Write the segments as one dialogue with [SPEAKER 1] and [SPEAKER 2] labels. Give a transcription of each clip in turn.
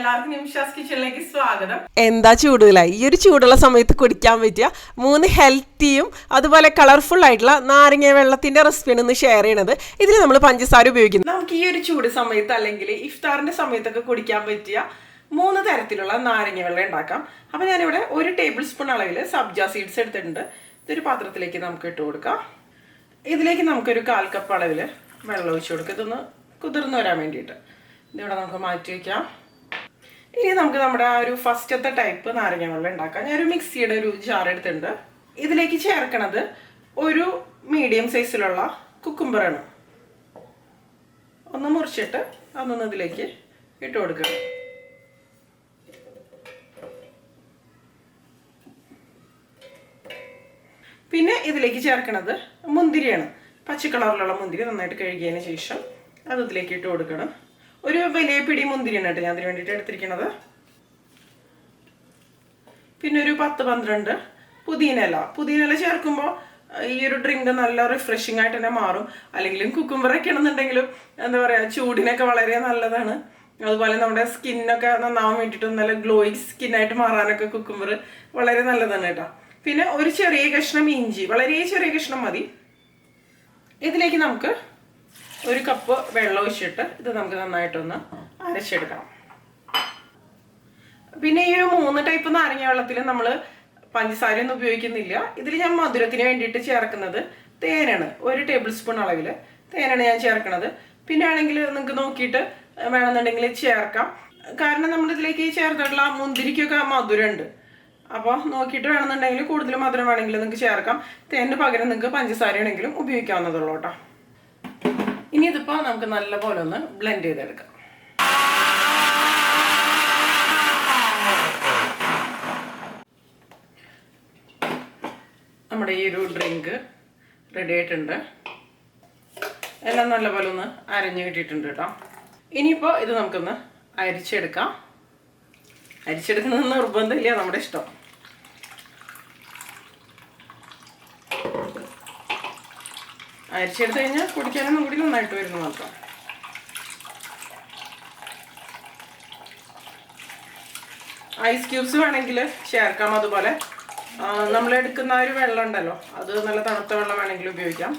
[SPEAKER 1] എല്ലാവർക്കും നിമിഷാസ് കിച്ചണിലേക്ക് സ്വാഗതം.
[SPEAKER 2] എന്താ ചൂടുല ഈ ഒരു ചൂടുള്ള സമയത്ത് കുടിക്കാൻ പറ്റിയ മൂന്ന് ഹെൽത്തിയും അതുപോലെ കളർഫുൾ ആയിട്ടുള്ള നാരങ്ങ വെള്ളത്തിന്റെ റെസിപ്പിയാണ് ഇന്ന് ഷെയർ ചെയ്യണത്. ഇതിൽ നമ്മൾ പഞ്ചസാര ഉപയോഗിക്കുന്നത്
[SPEAKER 1] നമുക്ക് ഈ ഒരു ചൂട് സമയത്ത് അല്ലെങ്കിൽ ഇഫ്താറിന്റെ സമയത്തൊക്കെ കുടിക്കാൻ പറ്റിയ മൂന്ന് തരത്തിലുള്ള നാരങ്ങ വെള്ളം ഉണ്ടാക്കാം. അപ്പൊ ഞാനിവിടെ ഒരു ടേബിൾ സ്പൂൺ അളവിൽ സബ്ജ സീഡ്സ് എടുത്തിട്ടുണ്ട്. ഇതൊരു പാത്രത്തിലേക്ക് നമുക്ക് ഇട്ട് കൊടുക്കാം. ഇതിലേക്ക് നമുക്കൊരു കാൽ കപ്പ് അളവിൽ വെള്ളം ഒഴിച്ചു കൊടുക്കുക ഇതൊന്ന് കുതിർന്നു വരാൻ വേണ്ടിയിട്ട്. ഇതിവിടെ നമുക്ക് മാറ്റി വയ്ക്കാം ഇനി നമുക്ക് നമ്മുടെ ആ ഒരു ഫസ്റ്റത്തെ ടൈപ്പ് നാരങ്ങ വെള്ളം ഉണ്ടാക്കാം. ഒരു മിക്സിയുടെ ഒരു ജാർ എടുത്തിട്ടുണ്ട്. ഇതിലേക്ക് ചേർക്കണത് ഒരു മീഡിയം സൈസിലുള്ള കുക്കുംബറാണ് ഒന്ന് മുറിച്ചിട്ട് അതൊന്ന് ഇതിലേക്ക് ഇട്ട് കൊടുക്കണം. പിന്നെ ഇതിലേക്ക് ചേർക്കണത് മുന്തിരിയാണ്. പച്ച കളറിലുള്ള മുന്തിരി നന്നായിട്ട് കഴുകിയതിന് ശേഷം അത് ഇതിലേക്ക് ഇട്ട് കൊടുക്കണം. ഒരു വലിയ പിടി മുന്തിരിയാണ് കേട്ടോ ഞാൻ അതിന് വേണ്ടിയിട്ട് എടുത്തിരിക്കുന്നത് പിന്നെ ഒരു പത്ത് പന്ത്രണ്ട് പുതിനയില ഇല. ചേർക്കുമ്പോൾ ഈ ഒരു ഡ്രിങ്ക് നല്ല റിഫ്രഷിംഗ് ആയിട്ട് തന്നെ മാറും. അല്ലെങ്കിലും കുക്കുംബറൊക്കെ ആണെന്നുണ്ടെങ്കിലും എന്താ പറയുക ചൂടിനൊക്കെ വളരെ നല്ലതാണ്. അതുപോലെ നമ്മുടെ സ്കിന്നൊക്കെ നന്നാവാൻ വേണ്ടിയിട്ടും നല്ല ഗ്ലോയിങ് സ്കിന്നായിട്ട് മാറാനൊക്കെ കുക്കുംബർ വളരെ നല്ലതാണ് കേട്ടോ. പിന്നെ ഒരു ചെറിയ കഷ്ണം ഇഞ്ചി. വളരെ ചെറിയ കഷ്ണം മതി. ഇതിലേക്ക് നമുക്ക് ഒരു കപ്പ് വെള്ളം ഒഴിച്ചിട്ട് ഇത് നമുക്ക് നന്നായിട്ടൊന്ന് അരച്ചെടുക്കണം. പിന്നെ ഈ ഒരു മൂന്ന് ടൈപ്പ് നാരങ്ങ വെള്ളത്തിൽ നമ്മൾ പഞ്ചസാരയൊന്നും ഉപയോഗിക്കുന്നില്ല. ഇതിൽ ഞാൻ മധുരത്തിന് വേണ്ടിയിട്ട് ചേർക്കുന്നത് തേനാണ്. ഒരു ടേബിൾ സ്പൂൺ അളവിൽ തേനാണ് ഞാൻ ചേർക്കുന്നത്. പിന്നെ ആണെങ്കിൽ നിങ്ങൾക്ക് നോക്കിയിട്ട് വേണമെന്നുണ്ടെങ്കിൽ ചേർക്കാം. കാരണം നമ്മളിതിലേക്ക് ചേർത്തിട്ടുള്ള മുന്തിരിക്കൊക്കെ മധുരമുണ്ട്. അപ്പോൾ നോക്കിയിട്ട് വേണമെന്നുണ്ടെങ്കിൽ കൂടുതൽ മധുരം വേണമെങ്കിൽ നിങ്ങൾക്ക് ചേർക്കാം. തേനിന് പകരം നിങ്ങൾക്ക് പഞ്ചസാര ആണെങ്കിലും ഉപയോഗിക്കാവുന്നതുള്ളൂ കേട്ടോ. ഇനി ഇതിപ്പോൾ നമുക്ക് നല്ല പോലെ ഒന്ന് ബ്ലെൻഡ് ചെയ്തെടുക്കാം. നമ്മുടെ ഈ ഒരു ഡ്രിങ്ക് റെഡി ആയിട്ടുണ്ട്. എല്ലാം നല്ലപോലെ ഒന്ന് അരഞ്ഞു കിട്ടിയിട്ടുണ്ട് കേട്ടോ. ഇനിയിപ്പോൾ ഇത് നമുക്കൊന്ന് അരിച്ചെടുക്കാം. അരിച്ചെടുക്കുന്നത് നിർബന്ധമില്ല നമ്മുടെ ഇഷ്ടം. അരിച്ചെടുത്ത് കഴിഞ്ഞാൽ കുടിക്കാനൊന്നും കൂടി നന്നായിട്ട് വരുന്നു മാത്രം. ഐസ് ക്യൂബ്സ് വേണമെങ്കിൽ ചേർക്കാം അതുപോലെ. നമ്മൾ എടുക്കുന്ന ഒരു വെള്ളം ഉണ്ടല്ലോ അത് നല്ല തണുത്ത വെള്ളം വേണമെങ്കിൽ ഉപയോഗിക്കാം.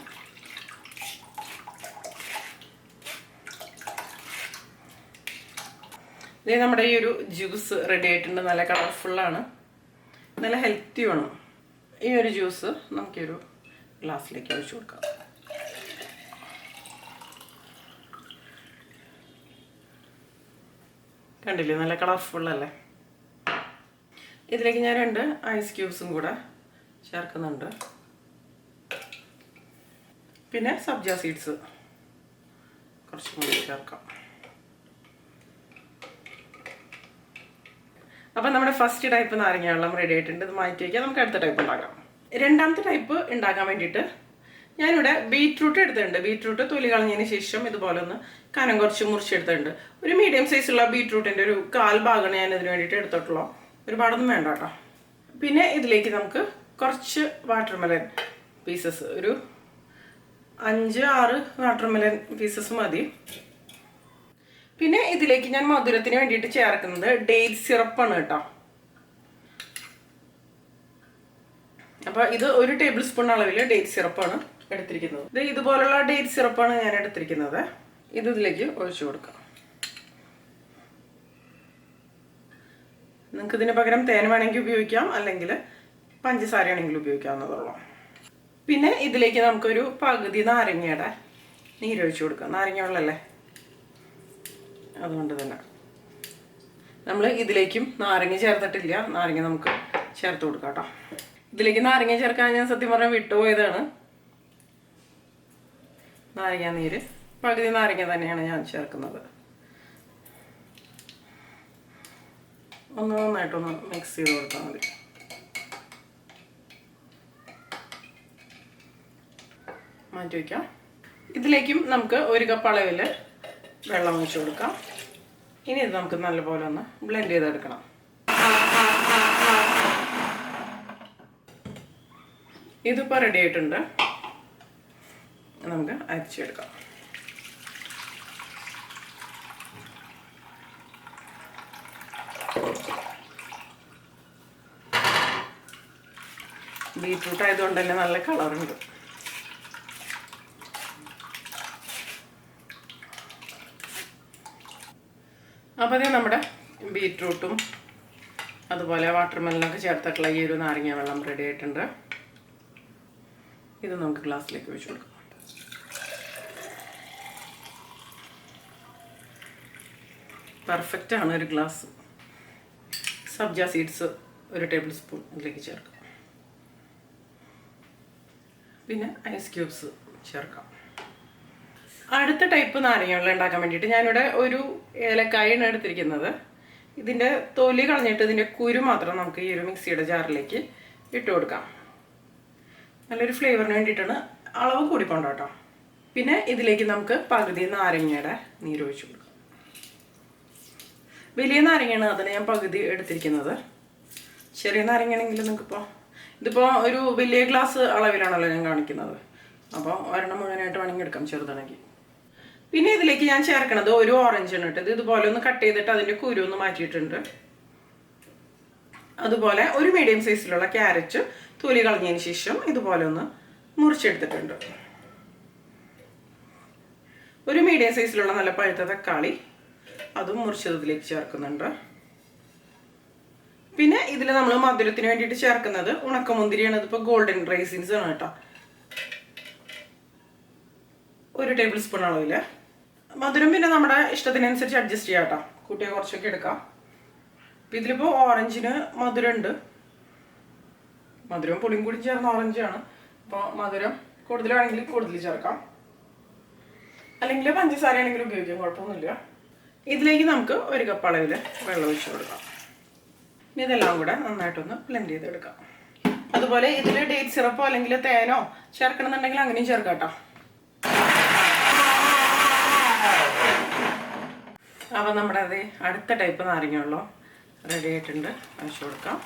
[SPEAKER 1] ഇത് നമ്മുടെ ഈ ഒരു ജ്യൂസ് റെഡി ആയിട്ടുണ്ട് നല്ല കളർഫുള്ളാണ് നല്ല ഹെൽത്തിയുമാണ് ഈ ഒരു ജ്യൂസ് നമുക്കൊരു ഗ്ലാസ്സിലേക്ക് ഒഴിച്ചു കൊടുക്കാം. കണ്ടില്ലേ? നല്ല കളർഫുള്ളല്ലേ ഇതിലേക്ക് ഞാൻ രണ്ട് ഐസ് ക്യൂബ്സും കൂടെ ചേർക്കുന്നുണ്ട്. പിന്നെ സബ്ജ സീഡ്സ് കുറച്ചും കൂടി ചേർക്കാം. അപ്പം നമ്മുടെ ഫസ്റ്റ് ടൈപ്പ് നാരങ്ങ വെള്ളം റെഡി ആയിട്ടുണ്ട്. ഇത് മാറ്റി വയ്ക്കാം നമുക്ക് അടുത്ത ടൈപ്പ് ഉണ്ടാക്കാം. രണ്ടാമത്തെ ടൈപ്പ് ഉണ്ടാക്കാൻ വേണ്ടിയിട്ട് ഞാനിവിടെ ബീറ്റ്റൂട്ട് എടുത്തിട്ടുണ്ട്. ബീറ്റ്റൂട്ട് തൊലി കളഞ്ഞതിന് ശേഷം ഇതുപോലെ ഒന്ന് കനം കുറച്ച് മുറിച്ചെടുത്തിട്ടുണ്ട്. ഒരു മീഡിയം സൈസുള്ള ബീറ്റ്റൂട്ടിന്റെ ഒരു കാൽ ഭാഗമാണ് ഞാൻ ഇതിന് വേണ്ടിയിട്ട് എടുത്തിട്ടുള്ളൂ. ഒരുപാടൊന്നും വേണ്ട കേട്ടോ. പിന്നെ ഇതിലേക്ക് നമുക്ക് കുറച്ച് വാട്ടർമെലൻ പീസസ് ഒരു അഞ്ച് ആറ് വാട്ടർമെലൻ പീസസ് മതി. പിന്നെ ഇതിലേക്ക് ഞാൻ മധുരത്തിന് വേണ്ടിയിട്ട് ചേർക്കുന്നത് ഡേറ്റ് സിറപ്പാണ് കേട്ടോ. അപ്പോൾ ഇത് ഒരു ടേബിൾ സ്പൂൺ അളവിൽ ഡേറ്റ് സിറപ്പാണ്. എടുത്തിരിക്കുന്നത്. ഇത് ഇതുപോലുള്ള ഡേറ്റ് സിറപ്പാണ് ഞാൻ എടുത്തിരിക്കുന്നത്. ഇത് ഇതിലേക്ക് ഒഴിച്ചു കൊടുക്കാം. നിങ്ങൾക്ക് ഇതിന് പകരം തേൻ വേണമെങ്കിൽ ഉപയോഗിക്കാം അല്ലെങ്കിൽ പഞ്ചസാര ആണെങ്കിൽ ഉപയോഗിക്കാവുന്നതുള്ളൂ. പിന്നെ ഇതിലേക്ക് നമുക്കൊരു പകുതി നാരങ്ങയുടെ നീരൊഴിച്ചു കൊടുക്കാം. നാരങ്ങ വെള്ളമല്ലേ അതുകൊണ്ട് തന്നെ. നമ്മൾ ഇതിലേക്കും നാരങ്ങ ചേർത്തിട്ടില്ല. നാരങ്ങ നമുക്ക് ചേർത്ത് കൊടുക്കാം കേട്ടോ. ഇതിലേക്ക് നാരങ്ങ ചേർക്കാൻ ഞാൻ സത്യം പറഞ്ഞാൽ വിട്ടുപോയതാണ്. നാരങ്ങ നീര്. പകുതി നാരങ്ങ തന്നെയാണ് ഞാൻ ചേർക്കുന്നത്. ഒന്ന് നന്നായിട്ടൊന്ന് മിക്സ് ചെയ്ത് കൊടുത്താൽ മതി. മാറ്റി വയ്ക്കാം ഇതിലേക്കും നമുക്ക് ഒരു കപ്പ് അളവിൽ വെള്ളം ഒഴിച്ചു കൊടുക്കാം. ഇനി ഇത് നമുക്ക് നല്ലപോലെ ഒന്ന് ബ്ലെൻഡ് ചെയ്തെടുക്കണം. ഇതിപ്പോൾ റെഡി ആയിട്ടുണ്ട്. നമുക്ക് അരച്ചെടുക്കാം. ബീട്രൂട്ട് ആയതുകൊണ്ട് തന്നെ നല്ല കളറുണ്ട് അപ്പോൾ അതേ നമ്മുടെ ബീട്രൂട്ടും അതുപോലെ വാട്ടർമെലനൊക്കെ ചേർത്തിട്ടുള്ള ഈ ഒരു നാരങ്ങ വെള്ളം റെഡി ആയിട്ടുണ്ട്. ഇത് നമുക്ക് ഗ്ലാസ്സിലേക്ക് വെച്ച് കൊടുക്കാം. പെർഫെക്റ്റ് ആണ് ഒരു ഗ്ലാസ് സബ്ജ സീഡ്സ് ഒരു ടേബിൾ സ്പൂൺ ഇതിലേക്ക് ചേർക്കാം. പിന്നെ ഐസ് ക്യൂബ്സ് ചേർക്കാം. അടുത്ത ടൈപ്പ് നാരങ്ങ ഉണ്ടാക്കാൻ വേണ്ടിയിട്ട് ഞാനിവിടെ ഒരു ഏലക്കായാണ് എടുത്തിരിക്കുന്നത്. ഇതിന്റെ തൊലി കളഞ്ഞിട്ട് ഇതിന്റെ കുരു മാത്രം നമുക്ക് ഈ ഒരു മിക്സിയുടെ ജാറിലേക്ക് ഇട്ട് കൊടുക്കാം. നല്ലൊരു ഫ്ലേവറിന് വേണ്ടിയിട്ടാണ് അളവ് കൂടിക്കൊണ്ടോ പിന്നെ ഇതിലേക്ക് നമുക്ക് പകുതി നാരങ്ങയുടെ നീരൊഴിച്ചു കൊടുക്കാം. വലിയ നാരങ്ങയാണ് അതിന് ഞാൻ പകുതി എടുത്തിരിക്കുന്നത്. ചെറിയ നാരങ്ങയാണെങ്കിൽ നിങ്ങൾക്കിപ്പോൾ ഇതിപ്പോൾ ഒരു വലിയ ഗ്ലാസ് അളവിലാണല്ലോ ഞാൻ കാണിക്കുന്നത്. അപ്പോൾ ഒരെണ്ണം മുഴുവനായിട്ട് വേണമെങ്കിൽ എടുക്കാം ചെറുതാണെങ്കിൽ. പിന്നെ ഇതിലേക്ക് ഞാൻ ചേർക്കണത് ഒരു ഓറഞ്ച് ആണ് ഇട്ടത് ഇതുപോലെ ഒന്ന് കട്ട് ചെയ്തിട്ട് അതിന്റെ കുരു ഒന്ന് മാറ്റിയിട്ടുണ്ട്. അതുപോലെ ഒരു മീഡിയം സൈസിലുള്ള ക്യാരറ്റ് തൊലി കളഞ്ഞതിന് ശേഷം ഇതുപോലെ ഒന്ന് മുറിച്ചെടുത്തിട്ടുണ്ട്. ഒരു മീഡിയം സൈസിലുള്ള നല്ല പഴുത്ത തക്കാളി അതും മുറിച്ചതിലേക്ക് ചേർക്കുന്നുണ്ട്. പിന്നെ ഇതിൽ നമ്മൾ മധുരത്തിന് വേണ്ടിയിട്ട് ചേർക്കുന്നത് ഉണക്കമുന്തിരിയാണ്. ഇതിപ്പോൾ ഗോൾഡൻ റൈസിൻസ് ആണ് കേട്ടോ. ഒരു ടേബിൾ സ്പൂൺ അളവിൽ മധുരം പിന്നെ നമ്മുടെ ഇഷ്ടത്തിനനുസരിച്ച് അഡ്ജസ്റ്റ് ചെയ്യാം കേട്ടോ. കൂട്ടിയെ കുറച്ചൊക്കെ എടുക്കാം. അപ്പം ഇതിലിപ്പോൾ ഓറഞ്ചിന് മധുരം ഉണ്ട് മധുരം പുളിയും കൂടി ചേർന്ന ഓറഞ്ചാണ് അപ്പോൾ മധുരം കൂടുതലാണെങ്കിൽ കൂടുതൽ ചേർക്കാം. അല്ലെങ്കിൽ പഞ്ചസാര ആണെങ്കിലും ഉപയോഗിക്കാം. കുഴപ്പമൊന്നുമില്ല. ഇതിലേക്ക് നമുക്ക് ഒരു കപ്പ് അളവിൽ വെള്ളം ഒഴിച്ചു കൊടുക്കാം. ഇനി ഇതെല്ലാം കൂടെ നന്നായിട്ടൊന്ന് ബ്ലെൻഡ് ചെയ്തെടുക്കാം. അതുപോലെ ഇതിൽ ഡേറ്റ് സിറപ്പോ അല്ലെങ്കിൽ തേനോ ചേർക്കണമെന്നുണ്ടെങ്കിൽ അങ്ങനെയും ചേർക്കാം കേട്ടോ. അപ്പോൾ നമ്മുടെ അത് അടുത്ത ടൈപ്പ് നാരങ്ങയുള്ളൂ റെഡി ആയിട്ടുണ്ട്. അഴിച്ചു കൊടുക്കാം.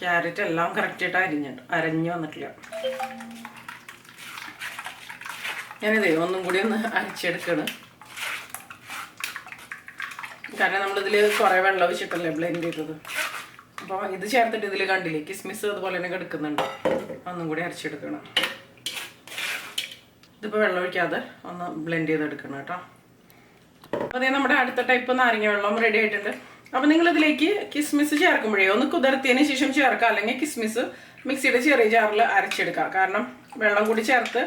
[SPEAKER 1] ക്യാരറ്റ് എല്ലാം കറക്റ്റായിട്ട് അരിഞ്ഞിട്ട് അരഞ്ഞു വന്നിട്ടില്ല. ഞാനിതേ ഒന്നും കൂടി ഒന്ന് അരച്ചെടുക്കണ്. കാരണം നമ്മളിതിൽ കുറേ വെള്ളം ഒഴിച്ചിട്ടല്ലേ ബ്ലെൻഡ് ചെയ്തത്. അപ്പോൾ ഇത് ചേർത്തിട്ട് ഇതിൽ കണ്ടില്ലേ കിസ്മിസ് അതുപോലെ തന്നെ എടുക്കുന്നുണ്ട് ഒന്നും കൂടി അരച്ചെടുക്കണം. ഇതിപ്പോൾ വെള്ളം ഒഴിക്കാതെ ഒന്ന് ബ്ലെൻഡ് ചെയ്തെടുക്കണം കേട്ടോ. അപ്പോൾ അതേ നമ്മുടെ അടുത്ത ടൈപ്പ് നാരങ്ങ വെള്ളം റെഡി ആയിട്ടുണ്ട്. അപ്പോൾ നിങ്ങൾ ഇതിലേക്ക് കിസ്മിസ് ചേർക്കുമ്പോഴേ ഒന്ന് കുതിർത്തിയതിന് ശേഷം ചേർക്കുക. അല്ലെങ്കിൽ കിസ്മിസ് മിക്സിയുടെ ചെറിയ ജാറിൽ അരച്ചെടുക്കുക. കാരണം വെള്ളം കൂടി ചേർത്ത്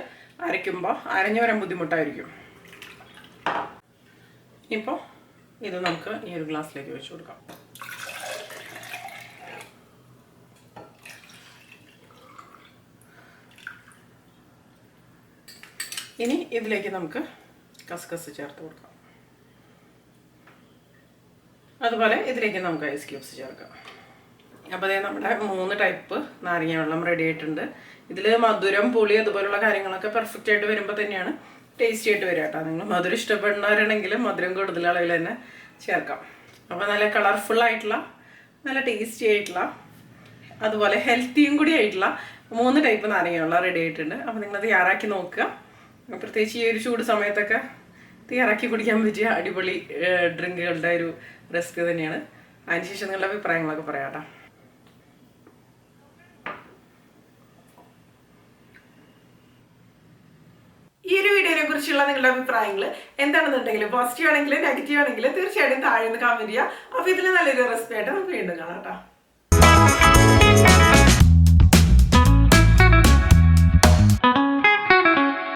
[SPEAKER 1] അരയ്ക്കുമ്പോൾ അരഞ്ഞു വരാൻ ബുദ്ധിമുട്ടായിരിക്കും. ഇപ്പോൾ ഇത് നമുക്ക് ഈ ഒരു ഗ്ലാസ്സിലേക്ക് വെച്ച് കൊടുക്കാം. ഇനി ഇതിലേക്ക് നമുക്ക് കസ്കസ് ചേർത്ത് കൊടുക്കാം. അതുപോലെ ഇതിലേക്ക് നമുക്ക് ഐസ് ക്യൂബ്സ് ചേർക്കാം. അപ്പോൾ അതേ നമ്മുടെ മൂന്ന് ടൈപ്പ് നാരങ്ങ വെള്ളം റെഡി ആയിട്ടുണ്ട്. ഇതിൽ മധുരം പുളി അതുപോലുള്ള കാര്യങ്ങളൊക്കെ പെർഫെക്റ്റ് ആയിട്ട് വരുമ്പോൾ തന്നെയാണ് ടേസ്റ്റി ആയിട്ട് വരും കേട്ടോ നിങ്ങൾ മധുരം ഇഷ്ടപ്പെടുന്നവരാണെങ്കിൽ മധുരം കൂടുതൽ അളവിൽ തന്നെ ചേർക്കാം. അപ്പോൾ നല്ല കളർഫുൾ ആയിട്ടുള്ള നല്ല ടേസ്റ്റി ആയിട്ടുള്ള അതുപോലെ ഹെൽത്തിയും കൂടി ആയിട്ടുള്ള മൂന്ന് ടൈപ്പ് നാരങ്ങയുള്ള റെഡി ആയിട്ടുണ്ട്. അപ്പോൾ നിങ്ങൾ തയ്യാറാക്കി നോക്കുക. പ്രത്യേകിച്ച് ഈ ഒരു ചൂട് സമയത്തൊക്കെ തയ്യാറാക്കി കുടിക്കാൻ പറ്റിയ അടിപൊളി ഡ്രിങ്കുകളുടെ ഒരു റെസിപ്പി തന്നെയാണ്. അതിനുശേഷം നിങ്ങളുടെ അഭിപ്രായങ്ങളൊക്കെ പറയാം കേട്ടോ ഈ ഒരു വീഡിയോനെ കുറിച്ചുള്ള നിങ്ങളുടെ അഭിപ്രായങ്ങൾ എന്താണെന്നുണ്ടെങ്കിൽ പോസിറ്റീവ് ആണെങ്കിൽ നെഗറ്റീവ് ആണെങ്കിൽ തീർച്ചയായിട്ടും താഴെ നിന്ന് കമന്റ് ചെയ്യുക. അപ്പോൾ ഇതിൽ നല്ലൊരു റെസിപ്പി ആയിട്ട് നമുക്ക് വീണ്ടും കാണാം കേട്ടോ.